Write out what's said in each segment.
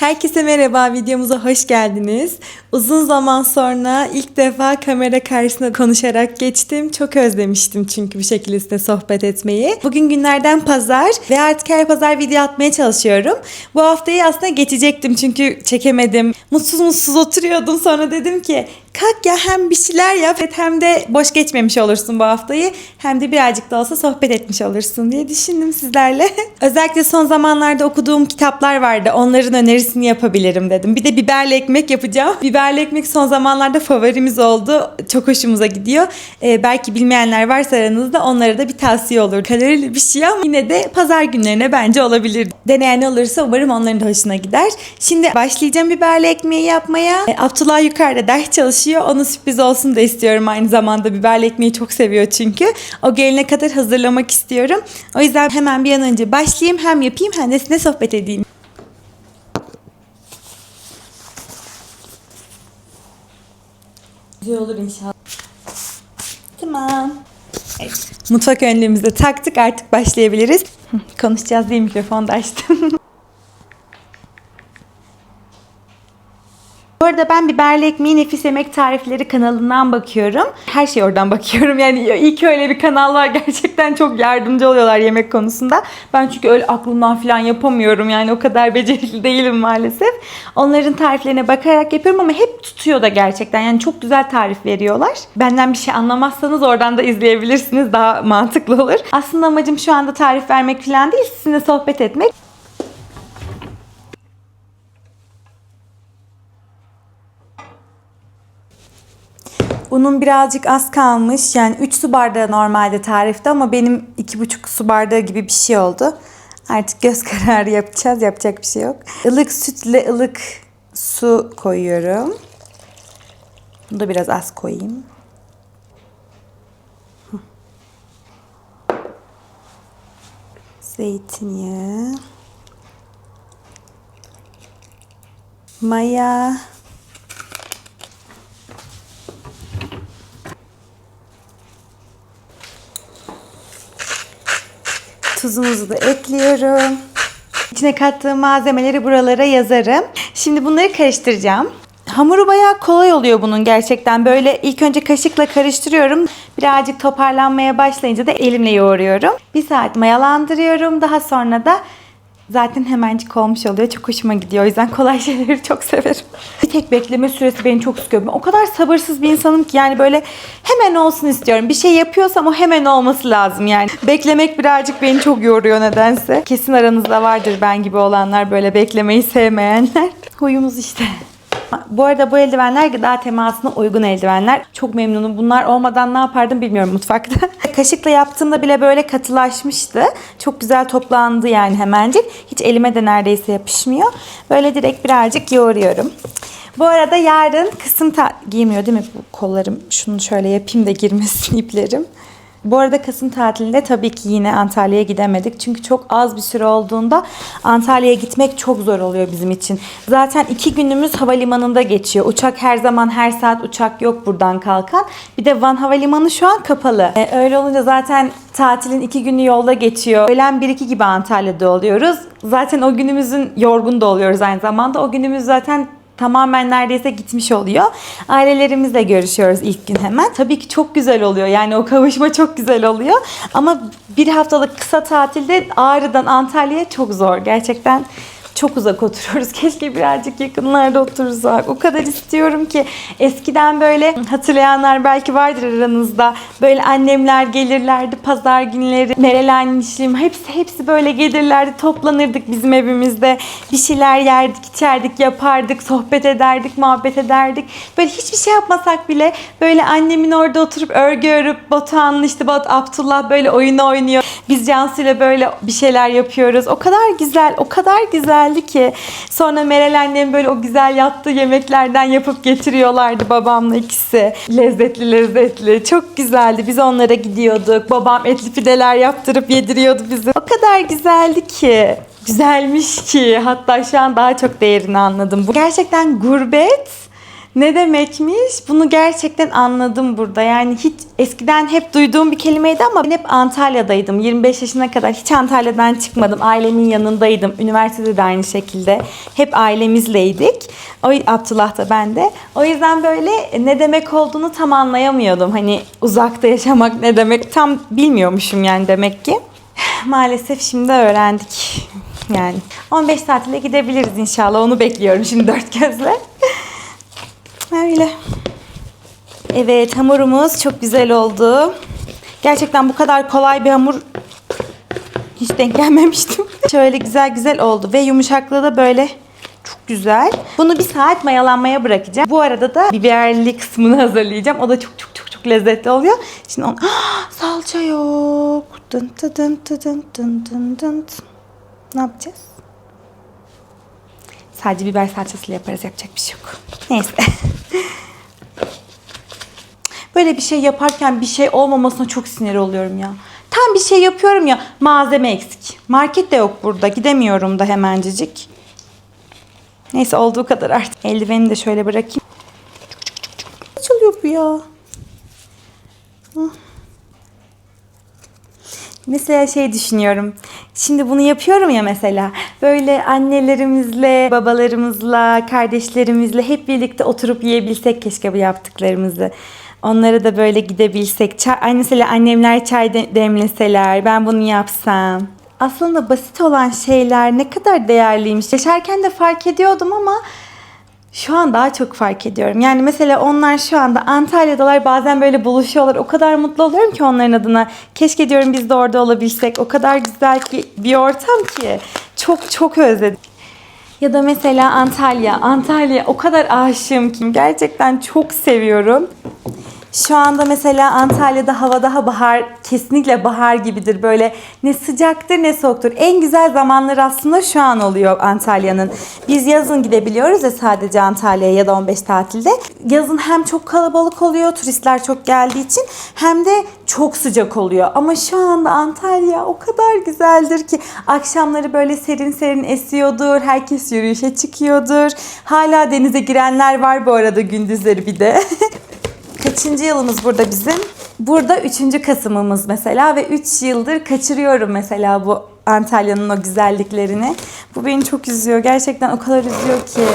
Herkese merhaba, videomuza hoş geldiniz. Uzun zaman sonra ilk defa kamera karşısında konuşarak geçtim. Çok özlemiştim çünkü bir şekilde size sohbet etmeyi. Bugün günlerden pazar ve artık her pazar video atmaya çalışıyorum. Bu haftayı aslında geçecektim çünkü çekemedim. Mutsuz mutsuz oturuyordum sonra dedim ki kalk ya hem bir şeyler yap hem de boş geçmemiş olursun bu haftayı hem de birazcık da olsa sohbet etmiş olursun diye düşündüm sizlerle. Özellikle son zamanlarda okuduğum kitaplar vardı. Onların önerisini yapabilirim dedim. Bir de biberli ekmek yapacağım. Biberli ekmek son zamanlarda favorimiz oldu. Çok hoşumuza gidiyor. Ee, belki bilmeyenler varsa aranızda onlara da bir tavsiye olur. Kalorili bir şey ama yine de pazar günlerine bence olabilir. Deneyen olursa umarım onların da hoşuna gider. Şimdi başlayacağım biberli ekmeği yapmaya. Ee, Abdullah yukarıda ders çalışıyor. Onun sürpriz olsun da istiyorum aynı zamanda. Biberli ekmeği çok seviyor çünkü. O gelene kadar hazırlamak istiyorum. O yüzden hemen bir an önce başlayayım. Hem yapayım hem de sizinle sohbet edeyim. Güzel olur inşallah. Tamam. Evet. Mutfak önlüğümüzü taktık artık başlayabiliriz. Konuşacağız diye mikrofonu da açtım. Bu arada ben biberli ekmeği nefis yemek tarifleri kanalından bakıyorum. Her şey oradan bakıyorum. Yani iyi öyle bir kanal var. Gerçekten çok yardımcı oluyorlar yemek konusunda. Ben çünkü öyle aklımdan falan yapamıyorum. Yani o kadar becerikli değilim maalesef. Onların tariflerine bakarak yapıyorum ama hep tutuyor da gerçekten. Yani çok güzel tarif veriyorlar. Benden bir şey anlamazsanız oradan da izleyebilirsiniz. Daha mantıklı olur. Aslında amacım şu anda tarif vermek falan değil. Sizinle sohbet etmek. Unun birazcık az kalmış. Yani 3 su bardağı normalde tarifte ama benim 2,5 su bardağı gibi bir şey oldu. Artık göz kararı yapacağız. Yapacak bir şey yok. Ilık sütle ılık su koyuyorum. Bunu da biraz az koyayım. Zeytinyağı. Maya. Tuzumuzu da ekliyorum. İçine kattığım malzemeleri buralara yazarım. Şimdi bunları karıştıracağım. Hamuru bayağı kolay oluyor bunun gerçekten. Böyle ilk önce kaşıkla karıştırıyorum. Birazcık toparlanmaya başlayınca da elimle yoğuruyorum. Bir saat mayalandırıyorum. Daha sonra da zaten hemencik olmuş oluyor. Çok hoşuma gidiyor. O yüzden kolay şeyleri çok severim. Bir tek bekleme süresi beni çok sıkıyor. Ben o kadar sabırsız bir insanım ki yani böyle hemen olsun istiyorum. Bir şey yapıyorsam o hemen olması lazım yani. Beklemek birazcık beni çok yoruyor nedense. Kesin aranızda vardır ben gibi olanlar böyle beklemeyi sevmeyenler. Huyumuz işte. Bu arada bu eldivenler gıda temasına uygun eldivenler. Çok memnunum. Bunlar olmadan ne yapardım bilmiyorum mutfakta. Kaşıkla yaptığımda bile böyle katılaşmıştı. Çok güzel toplandı yani hemencik. Hiç elime de neredeyse yapışmıyor. Böyle direkt birazcık yoğuruyorum. Bu arada yarın kısım giymiyor değil mi bu kollarım? Şunu şöyle yapayım da girmesin iplerim. Bu arada Kasım tatilinde tabii ki yine Antalya'ya gidemedik. Çünkü çok az bir süre olduğunda Antalya'ya gitmek çok zor oluyor bizim için. Zaten iki günümüz havalimanında geçiyor. Uçak her zaman her saat uçak yok buradan kalkan. Bir de Van Havalimanı şu an kapalı. Ee, öyle olunca zaten tatilin iki günü yolda geçiyor. Öğlen 1-2 gibi Antalya'da oluyoruz. Zaten o günümüzün yorgun da oluyoruz aynı zamanda. O günümüz zaten tamamen neredeyse gitmiş oluyor. Ailelerimizle görüşüyoruz ilk gün hemen. Tabii ki çok güzel oluyor. Yani o kavuşma çok güzel oluyor. Ama bir haftalık kısa tatilde Ağrı'dan Antalya'ya çok zor. Gerçekten çok uzak oturuyoruz. Keşke birazcık yakınlarda otursak. O kadar istiyorum ki. Eskiden böyle hatırlayanlar belki vardır aranızda. Böyle annemler gelirlerdi pazar günleri. Meral anneciğim hepsi hepsi böyle gelirlerdi. Toplanırdık bizim evimizde. Bir şeyler yerdik, içerdik, yapardık, sohbet ederdik, muhabbet ederdik. Böyle hiçbir şey yapmasak bile böyle annemin orada oturup örgü örüp Batuhan'la işte Bat Abdullah böyle oyun oynuyor. Biz Cansu'yla böyle bir şeyler yapıyoruz. O kadar güzel, o kadar güzeldi ki. Sonra Meral annem böyle o güzel yaptığı yemeklerden yapıp getiriyorlardı babamla ikisi. Lezzetli lezzetli. Çok güzeldi. Biz onlara gidiyorduk. Babam etli pideler yaptırıp yediriyordu bizi. O kadar güzeldi ki. Güzelmiş ki. Hatta şu an daha çok değerini anladım. Bu gerçekten gurbet ne demekmiş? Bunu gerçekten anladım burada. Yani hiç eskiden hep duyduğum bir kelimeydi ama ben hep Antalya'daydım. 25 yaşına kadar hiç Antalya'dan çıkmadım. Ailemin yanındaydım. Üniversitede de aynı şekilde. Hep ailemizleydik. O Abdullah da ben de. O yüzden böyle ne demek olduğunu tam anlayamıyordum. Hani uzakta yaşamak ne demek tam bilmiyormuşum yani demek ki. Maalesef şimdi öğrendik. Yani 15 tatile gidebiliriz inşallah. Onu bekliyorum şimdi dört gözle. Öyle. Evet hamurumuz çok güzel oldu. Gerçekten bu kadar kolay bir hamur hiç denk gelmemiştim. Şöyle güzel güzel oldu ve yumuşaklığı da böyle çok güzel. Bunu bir saat mayalanmaya bırakacağım. Bu arada da biberli kısmını hazırlayacağım. O da çok çok çok çok lezzetli oluyor. Şimdi on... Salça yok. Dın dın dın dın dın dın. Ne yapacağız? Sadece biber salçasıyla yaparız. Yapacak bir şey yok. Neyse. Böyle bir şey yaparken bir şey olmamasına çok sinir oluyorum ya. Tam bir şey yapıyorum ya malzeme eksik. Market de yok burada. Gidemiyorum da hemencecik. Neyse olduğu kadar artık. Eldivenimi de şöyle bırakayım. Açılıyor bu ya. Hı. Mesela şey düşünüyorum. Şimdi bunu yapıyorum ya mesela. Böyle annelerimizle, babalarımızla, kardeşlerimizle hep birlikte oturup yiyebilsek keşke bu yaptıklarımızı. Onlara da böyle gidebilsek. Çay, ay mesela annemler çay de- demleseler, ben bunu yapsam. Aslında basit olan şeyler ne kadar değerliymiş. Yaşarken de fark ediyordum ama şu an daha çok fark ediyorum. Yani mesela onlar şu anda Antalya'dalar bazen böyle buluşuyorlar. O kadar mutlu oluyorum ki onların adına. Keşke diyorum biz de orada olabilsek. O kadar güzel ki bir ortam ki. Çok çok özledim. Ya da mesela Antalya. Antalya o kadar aşığım ki. Gerçekten çok seviyorum. Şu anda mesela Antalya'da hava daha bahar, kesinlikle bahar gibidir. Böyle ne sıcaktır ne soğuktur. En güzel zamanlar aslında şu an oluyor Antalya'nın. Biz yazın gidebiliyoruz ya sadece Antalya'ya ya da 15 tatilde. Yazın hem çok kalabalık oluyor, turistler çok geldiği için hem de çok sıcak oluyor. Ama şu anda Antalya o kadar güzeldir ki akşamları böyle serin serin esiyordur. Herkes yürüyüşe çıkıyordur. Hala denize girenler var bu arada gündüzleri bir de. Kaçıncı yılımız burada bizim? Burada üçüncü Kasım'ımız mesela ve 3 yıldır kaçırıyorum mesela bu Antalya'nın o güzelliklerini. Bu beni çok üzüyor. Gerçekten o kadar üzüyor ki.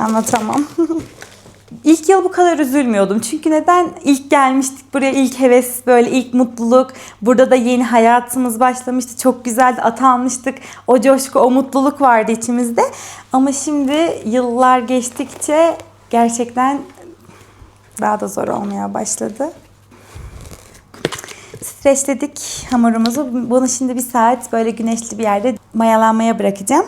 Anlatamam. İlk yıl bu kadar üzülmüyordum. Çünkü neden? İlk gelmiştik buraya ilk heves böyle ilk mutluluk. Burada da yeni hayatımız başlamıştı. Çok güzeldi. At almıştık. O coşku, o mutluluk vardı içimizde. Ama şimdi yıllar geçtikçe gerçekten daha da zor olmaya başladı. Streçledik hamurumuzu. Bunu şimdi bir saat böyle güneşli bir yerde mayalanmaya bırakacağım.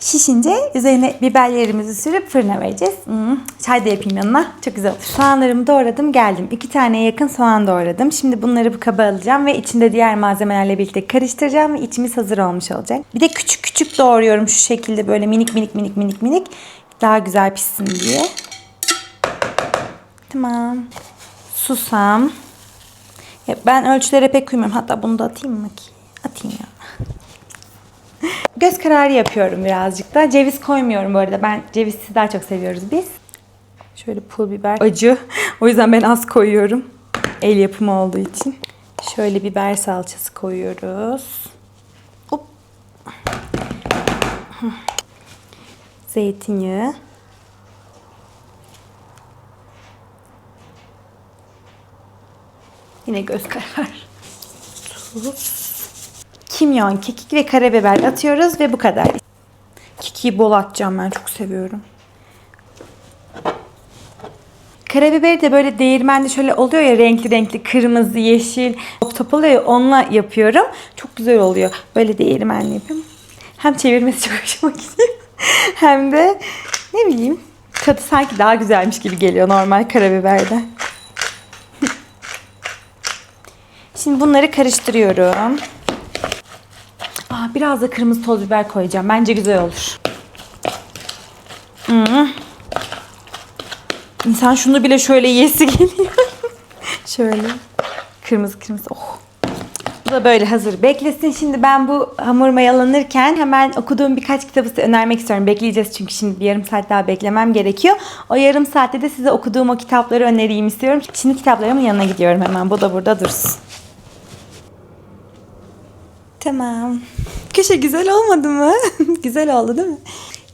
Şişince üzerine biberlerimizi sürüp fırına vereceğiz. Hmm, çay da yapayım yanına. Çok güzel olur. Soğanlarımı doğradım geldim. İki taneye yakın soğan doğradım. Şimdi bunları bu kaba alacağım ve içinde diğer malzemelerle birlikte karıştıracağım ve içimiz hazır olmuş olacak. Bir de küçük küçük doğruyorum şu şekilde böyle minik minik minik minik minik. Daha güzel pişsin diye. Tamam. Susam. Ya ben ölçülere pek uymuyorum. Hatta bunu da atayım mı ki? Atayım ya. Göz kararı yapıyorum birazcık da. Ceviz koymuyorum bu arada. Ben cevizsiz daha çok seviyoruz biz. Şöyle pul biber. Acı. O yüzden ben az koyuyorum. El yapımı olduğu için. Şöyle biber salçası koyuyoruz. Hop. Zeytinyağı. Yine göz kararı. Tuz. Kimyon, kekik ve karabiber atıyoruz ve bu kadar. Kekiği bol atacağım ben çok seviyorum. Karabiberi de böyle değirmende şöyle oluyor ya renkli renkli kırmızı, yeşil top top oluyor ya onunla yapıyorum. Çok güzel oluyor. Böyle değirmenli yapıyorum. Hem çevirmesi çok hoşuma gidiyor. Hem de ne bileyim tadı sanki daha güzelmiş gibi geliyor normal karabiberden. Şimdi bunları karıştırıyorum. Aa, biraz da kırmızı toz biber koyacağım. Bence güzel olur. Hmm. İnsan şunu bile şöyle yesi geliyor. şöyle. Kırmızı kırmızı. Oh. Bu da böyle hazır beklesin. Şimdi ben bu hamur mayalanırken hemen okuduğum birkaç kitabı size önermek istiyorum. Bekleyeceğiz çünkü şimdi bir yarım saat daha beklemem gerekiyor. O yarım saatte de size okuduğum o kitapları önereyim istiyorum. Şimdi kitaplarımın yanına gidiyorum hemen. Bu da burada dursun. Tamam. Köşe güzel olmadı mı? güzel oldu değil mi?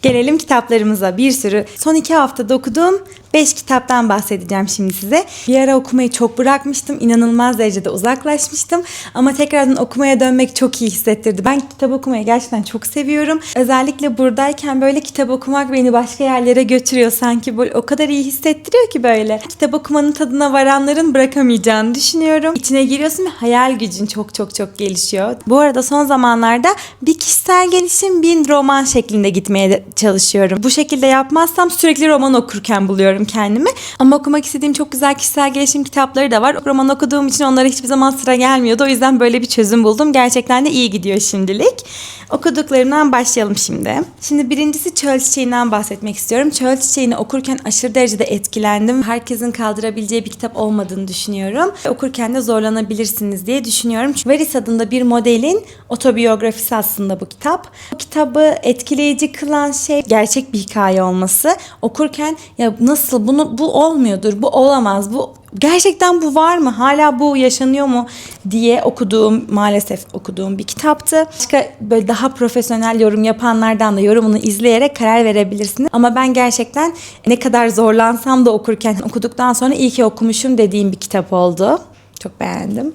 Gelelim kitaplarımıza. Bir sürü son iki haftada okuduğum 5 kitaptan bahsedeceğim şimdi size. Bir ara okumayı çok bırakmıştım. İnanılmaz derecede uzaklaşmıştım. Ama tekrardan okumaya dönmek çok iyi hissettirdi. Ben kitap okumayı gerçekten çok seviyorum. Özellikle buradayken böyle kitap okumak beni başka yerlere götürüyor. Sanki böyle o kadar iyi hissettiriyor ki böyle. Kitap okumanın tadına varanların bırakamayacağını düşünüyorum. İçine giriyorsun ve hayal gücün çok çok çok gelişiyor. Bu arada son zamanlarda bir kişisel gelişim bir roman şeklinde gitmeye çalışıyorum. Bu şekilde yapmazsam sürekli roman okurken buluyorum kendimi. Ama okumak istediğim çok güzel kişisel gelişim kitapları da var. Roman okuduğum için onlara hiçbir zaman sıra gelmiyordu. O yüzden böyle bir çözüm buldum. Gerçekten de iyi gidiyor şimdilik. Okuduklarımdan başlayalım şimdi. Şimdi birincisi Çöl Çiçeği'nden bahsetmek istiyorum. Çöl Çiçeği'ni okurken aşırı derecede etkilendim. Herkesin kaldırabileceği bir kitap olmadığını düşünüyorum. Okurken de zorlanabilirsiniz diye düşünüyorum. Çünkü Veris adında bir modelin otobiyografisi aslında bu kitap. Bu kitabı etkileyici kılan şey gerçek bir hikaye olması. Okurken ya nasıl bunu bu olmuyordur, bu olamaz, bu gerçekten bu var mı? Hala bu yaşanıyor mu diye okuduğum maalesef okuduğum bir kitaptı. Başka böyle daha profesyonel yorum yapanlardan da yorumunu izleyerek karar verebilirsiniz. Ama ben gerçekten ne kadar zorlansam da okurken okuduktan sonra iyi ki okumuşum dediğim bir kitap oldu. Çok beğendim.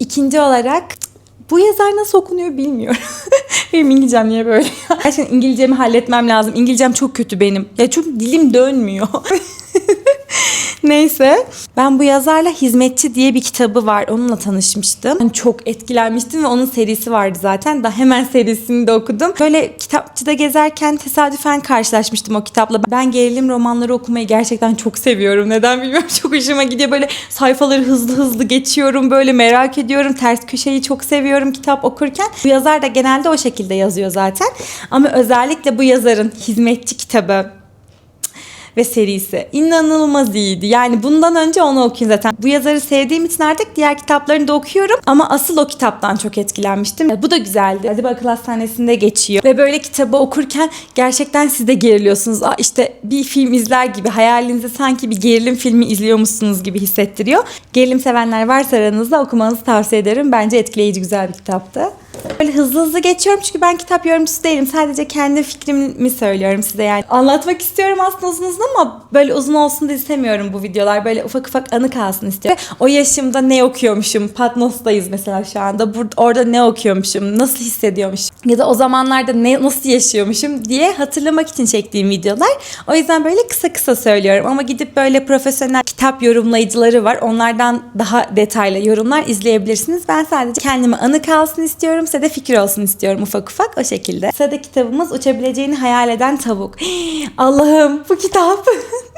İkinci olarak bu yazar nasıl okunuyor bilmiyorum. benim İngilizcem niye böyle? Gerçekten İngilizcemi halletmem lazım. İngilizcem çok kötü benim. Ya çok dilim dönmüyor. Neyse. Ben bu yazarla Hizmetçi diye bir kitabı var. Onunla tanışmıştım. Ben çok etkilenmiştim ve onun serisi vardı zaten. Da hemen serisini de okudum. Böyle kitapçıda gezerken tesadüfen karşılaşmıştım o kitapla. Ben gerilim romanları okumayı gerçekten çok seviyorum. Neden bilmiyorum. Çok hoşuma gidiyor. Böyle sayfaları hızlı hızlı geçiyorum. Böyle merak ediyorum. Ters köşeyi çok seviyorum kitap okurken. Bu yazar da genelde o şekilde yazıyor zaten. Ama özellikle bu yazarın Hizmetçi kitabı ve serisi inanılmaz iyiydi. Yani bundan önce onu okuyun zaten. Bu yazarı sevdiğim için artık diğer kitaplarını da okuyorum. Ama asıl o kitaptan çok etkilenmiştim. Bu da güzeldi. Hadi Akıl Hastanesi'nde geçiyor. Ve böyle kitabı okurken gerçekten siz de geriliyorsunuz. Aa, işte bir film izler gibi hayalinizde sanki bir gerilim filmi izliyormuşsunuz gibi hissettiriyor. Gerilim sevenler varsa aranızda okumanızı tavsiye ederim. Bence etkileyici güzel bir kitaptı. Böyle hızlı hızlı geçiyorum çünkü ben kitap yorumcusu değilim. Sadece kendi fikrimi söylüyorum size yani. Anlatmak istiyorum aslında uzun uzun ama böyle uzun olsun da istemiyorum bu videolar. Böyle ufak ufak anı kalsın istiyorum. O yaşımda ne okuyormuşum? Patmos'tayız mesela şu anda. Burada, orada ne okuyormuşum? Nasıl hissediyormuşum? Ya da o zamanlarda ne nasıl yaşıyormuşum diye hatırlamak için çektiğim videolar. O yüzden böyle kısa kısa söylüyorum. Ama gidip böyle profesyonel kitap yorumlayıcıları var. Onlardan daha detaylı yorumlar izleyebilirsiniz. Ben sadece kendime anı kalsın istiyorum. Size de fikir olsun istiyorum ufak ufak o şekilde. Sırada kitabımız Uçabileceğini Hayal Eden Tavuk. Allah'ım bu kitap.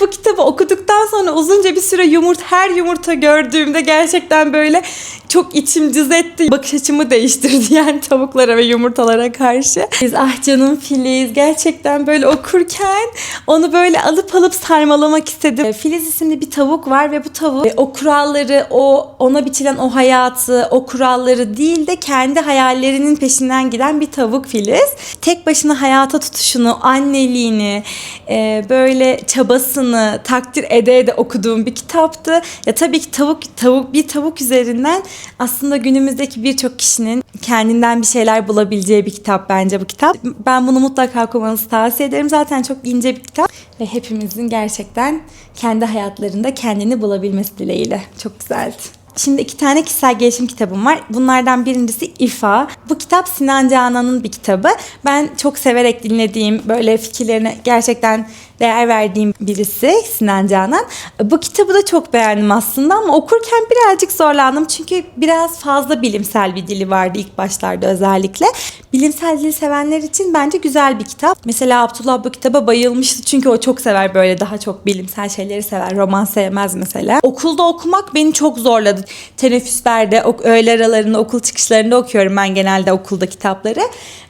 bu kitabı okuduktan sonra uzunca bir süre yumurta her yumurta gördüğümde gerçekten böyle çok içim cız etti. Bakış açımı değiştirdi yani tavuklara ve yumurtalara karşı. Biz ah canım Filiz gerçekten böyle okurken onu böyle alıp alıp sarmalamak istedim. Filiz isimli bir tavuk var ve bu tavuk e, o kuralları, o ona biçilen o hayatı, o kuralları değil de kendi hayallerinin peşinden giden bir tavuk Filiz. Tek başına hayata tutuşunu, anneliğini, e, böyle çabasını takdir ede ede okuduğum bir kitaptı. Ya tabii ki tavuk tavuk bir tavuk üzerinden aslında günümüzdeki birçok kişinin kendinden bir şeyler bulabileceği bir kitap bence bu kitap. Ben bunu mutlaka okumanızı tavsiye ederim. Zaten çok ince bir kitap ve hepimizin gerçekten kendi hayatlarında kendini bulabilmesi dileğiyle. Çok güzeldi. Şimdi iki tane kişisel gelişim kitabım var. Bunlardan birincisi İfa. Bu kitap Sinan Canan'ın bir kitabı. Ben çok severek dinlediğim, böyle fikirlerine gerçekten değer verdiğim birisi Sinan Canan. Bu kitabı da çok beğendim aslında ama okurken birazcık zorlandım. Çünkü biraz fazla bilimsel bir dili vardı ilk başlarda özellikle. Bilimsel dili sevenler için bence güzel bir kitap. Mesela Abdullah bu kitaba bayılmıştı çünkü o çok sever böyle daha çok bilimsel şeyleri sever. Roman sevmez mesela. Okulda okumak beni çok zorladı. Teneffüslerde, öğle aralarında, okul çıkışlarında okuyorum ben genelde okulda kitapları.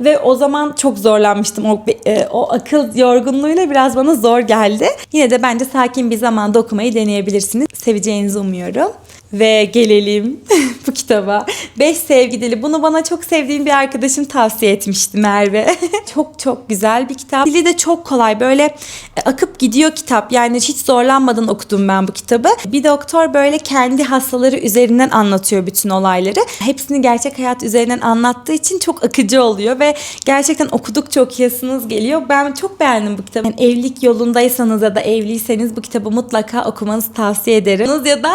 Ve o zaman çok zorlanmıştım. O, e, o akıl yorgunluğuyla biraz bana zor geldi. Yine de bence sakin bir zamanda okumayı deneyebilirsiniz. Seveceğinizi umuyorum. Ve gelelim bu kitaba. Beş Sevgi Dili. Bunu bana çok sevdiğim bir arkadaşım tavsiye etmişti Merve. çok çok güzel bir kitap. Dili de çok kolay. Böyle e, akıp gidiyor kitap. Yani hiç zorlanmadan okudum ben bu kitabı. Bir doktor böyle kendi hastaları üzerinden anlatıyor bütün olayları. Hepsini gerçek hayat üzerinden anlattığı için çok akıcı oluyor ve gerçekten okudukça okuyasınız geliyor. Ben çok beğendim bu kitabı. Yani evlilik yolundaysanız ya da evliyseniz bu kitabı mutlaka okumanızı tavsiye ederim. Ya da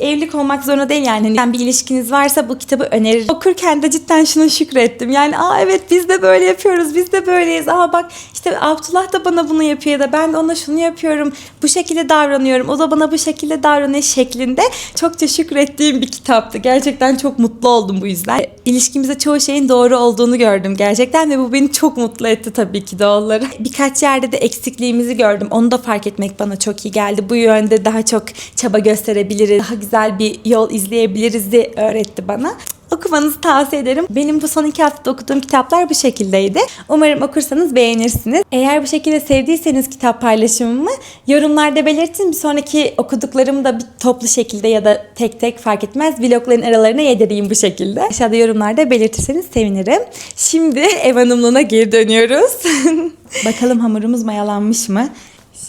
evlilik olmak zorunda değil yani. yani bir ilişkiniz varsa bu kitabı öneririm. Okurken de cidden şuna şükrettim. Yani aa evet biz de böyle yapıyoruz. Biz de böyleyiz. Aa bak işte Abdullah da bana bunu yapıyor ya da ben de ona şunu yapıyorum. Bu şekilde davranıyorum. O da bana bu şekilde davranıyor şeklinde çokça şükrettiğim bir kitaptı. Gerçekten çok mutlu oldum bu yüzden. İlişkimizde çoğu şeyin doğru olduğunu gördüm gerçekten ve bu beni çok mutlu etti tabii ki de onları. Birkaç yerde de eksikliğimizi gördüm. Onu da fark etmek bana çok iyi geldi. Bu yönde daha çok çaba gösterebiliriz. Daha güzel bir yol izleyebiliriz de öğretti bana. Okumanızı tavsiye ederim. Benim bu son iki haftada okuduğum kitaplar bu şekildeydi. Umarım okursanız beğenirsiniz. Eğer bu şekilde sevdiyseniz kitap paylaşımımı yorumlarda belirtin. Bir sonraki okuduklarımı da bir toplu şekilde ya da tek tek fark etmez vlogların aralarına yedireyim bu şekilde. Aşağıda yorumlarda belirtirseniz sevinirim. Şimdi ev hanımlığına geri dönüyoruz. Bakalım hamurumuz mayalanmış mı?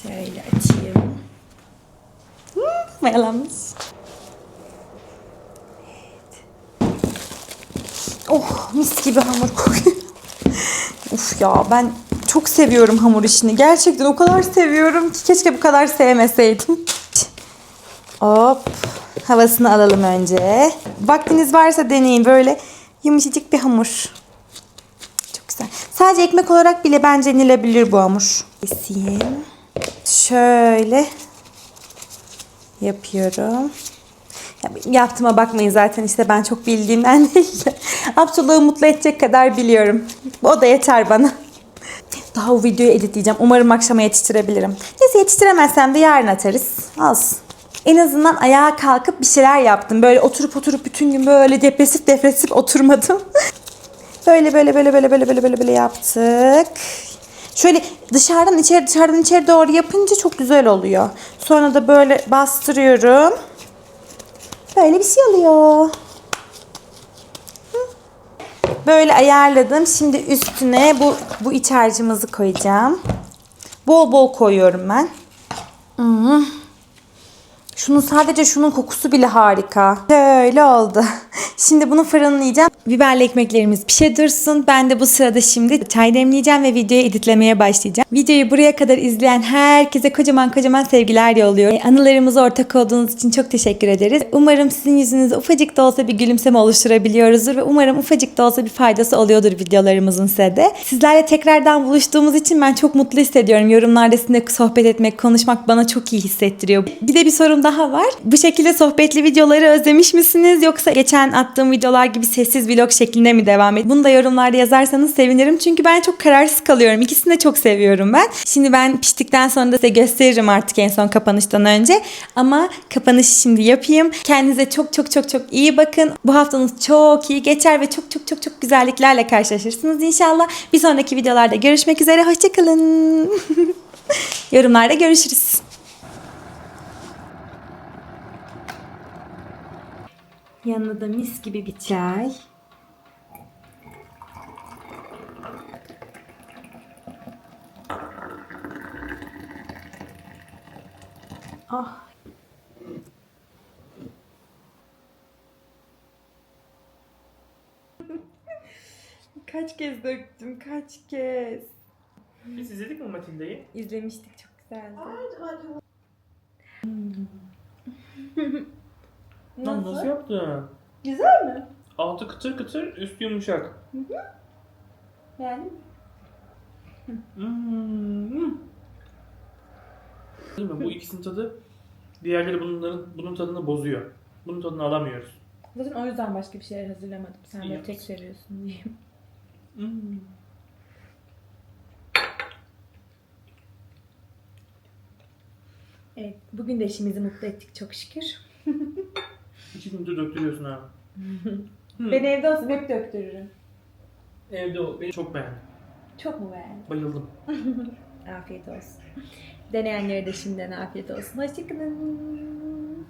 Şöyle açayım. Hmm, mayalanmış. Oh mis gibi hamur kokuyor. Uf ya ben çok seviyorum hamur işini. Gerçekten o kadar seviyorum ki keşke bu kadar sevmeseydim. Hop havasını alalım önce. Vaktiniz varsa deneyin böyle yumuşacık bir hamur. Çok güzel. Sadece ekmek olarak bile bence yenilebilir bu hamur. Keseyim. Şöyle yapıyorum. Yaptığıma bakmayın zaten işte ben çok bildiğimden değil de Abdullah'ı mutlu edecek kadar biliyorum. O da yeter bana. Daha o videoyu editleyeceğim. Umarım akşama yetiştirebilirim. Neyse yetiştiremezsem de yarın atarız. Olsun. En azından ayağa kalkıp bir şeyler yaptım. Böyle oturup oturup bütün gün böyle depresif depresif oturmadım. böyle böyle böyle böyle böyle böyle böyle böyle yaptık. Şöyle dışarıdan içeri dışarıdan içeri doğru yapınca çok güzel oluyor. Sonra da böyle bastırıyorum. Böyle bir şey oluyor. Böyle ayarladım. Şimdi üstüne bu bu iç harcımızı koyacağım. Bol bol koyuyorum ben. Hmm. Şunun sadece şunun kokusu bile harika. Böyle oldu. Şimdi bunu fırınlayacağım. Biberli ekmeklerimiz pişe dursun. Ben de bu sırada şimdi çay demleyeceğim ve videoyu editlemeye başlayacağım. Videoyu buraya kadar izleyen herkese kocaman kocaman sevgiler yolluyor. E, Anılarımıza ortak olduğunuz için çok teşekkür ederiz. Umarım sizin yüzünüzde ufacık da olsa bir gülümseme oluşturabiliyoruzdur ve umarım ufacık da olsa bir faydası oluyordur videolarımızın size de. Sizlerle tekrardan buluştuğumuz için ben çok mutlu hissediyorum. Yorumlarda sizinle sohbet etmek, konuşmak bana çok iyi hissettiriyor. Bir de bir sorum daha var. Bu şekilde sohbetli videoları özlemiş misiniz yoksa geçen attığım videolar gibi sessiz vlog şeklinde mi devam ediyor? Bunu da yorumlarda yazarsanız sevinirim. Çünkü ben çok kararsız kalıyorum. İkisini de çok seviyorum ben. Şimdi ben piştikten sonra da size gösteririm artık en son kapanıştan önce. Ama kapanışı şimdi yapayım. Kendinize çok çok çok çok iyi bakın. Bu haftanız çok iyi geçer ve çok çok çok çok güzelliklerle karşılaşırsınız inşallah. Bir sonraki videolarda görüşmek üzere. Hoşçakalın. Yorumlarda görüşürüz. Yanına da mis gibi bir çay. Ah. kaç kez döktüm, kaç kez. Biz izledik mi Matilda'yı? İzlemiştik çok güzeldi. Lan nasıl yaptın? Güzel mi? Altı kıtır kıtır, üstü yumuşak. Yani Hmm. Değil mi? Bu ikisinin tadı diğerleri bunların bunun tadını bozuyor. Bunun tadını alamıyoruz. zaten o yüzden başka bir şeyler hazırlamadım. Sen İyi yapmışsın. tek seviyorsun diye. Hmm. Evet, bugün de eşimizi mutlu ettik çok şükür. İki gündür döktürüyorsun ha. Ben evde olsam hep döktürürüm. Evde o. Beni çok beğendim. Çok mu beğendin? Bayıldım. Afiyet olsun. Deneyenlere de şimdiden afiyet olsun. Hoşçakalın.